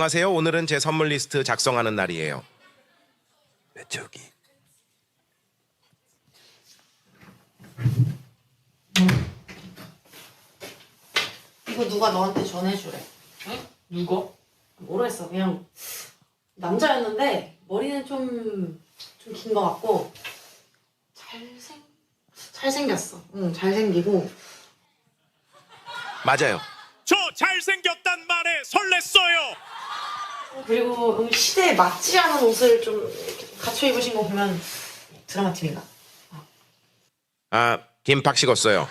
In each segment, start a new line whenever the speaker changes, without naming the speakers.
안녕하세요. 오늘은 제 선물 리스트 작성하는 날이에요.
저기
이거 누가 너한테 전해주래.
응? 누가?
모르겠어. 그냥 남자였는데 머리는 좀 좀 긴 것 같고 잘생 잘생겼어. 응, 잘생기고
맞아요.
저 잘생겼단 말에 설렜어요.
그리고 음, 시대에 맞지 않은 옷을 좀 이렇게 갖춰 입으신 거 보면 드라마 팀인가?
아, 김팍 식었어요.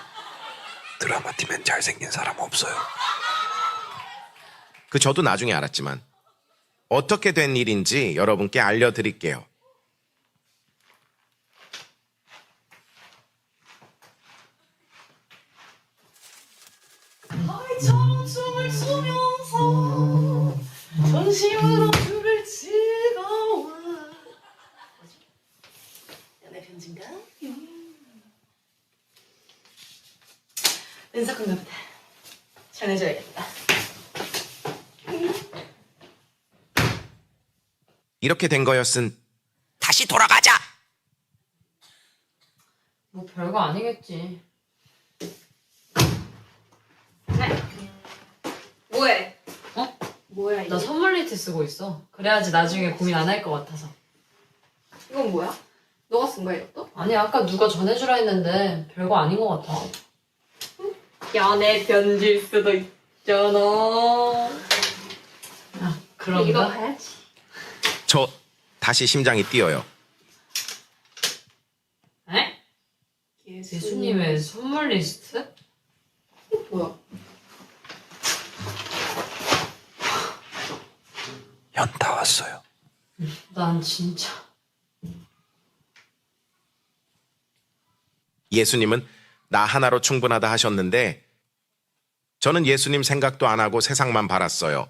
드라마 팀엔 잘생긴 사람 없어요.
그 저도 나중에 알았지만 어떻게 된 일인지 여러분께 알려드릴게요.
바 전심으로 줄을 찍어와 연애 편지인가? 은사건가 보다 전해줘야겠다
이렇게 된 거였은
다시 돌아가자.
뭐 별거 아니겠지.
뭐야
나 선물 리스트 쓰고 있어. 그래야지 나중에 고민 안 할 것 같아서.
이건 뭐야? 너가 쓴 거야 이것도?
아니 아까 누가 전해주라 했는데 별거 아닌 것 같아.
연애 편지일 수도 있잖아
아 그런가?
해야지
저 다시 심장이 뛰어요.
에? 예수님의 선물 리스트?
뭐야?
연타 왔어요.
난 진짜
예수님은 나 하나로 충분하다 하셨는데 저는 예수님 생각도 안 하고 세상만 바랐어요.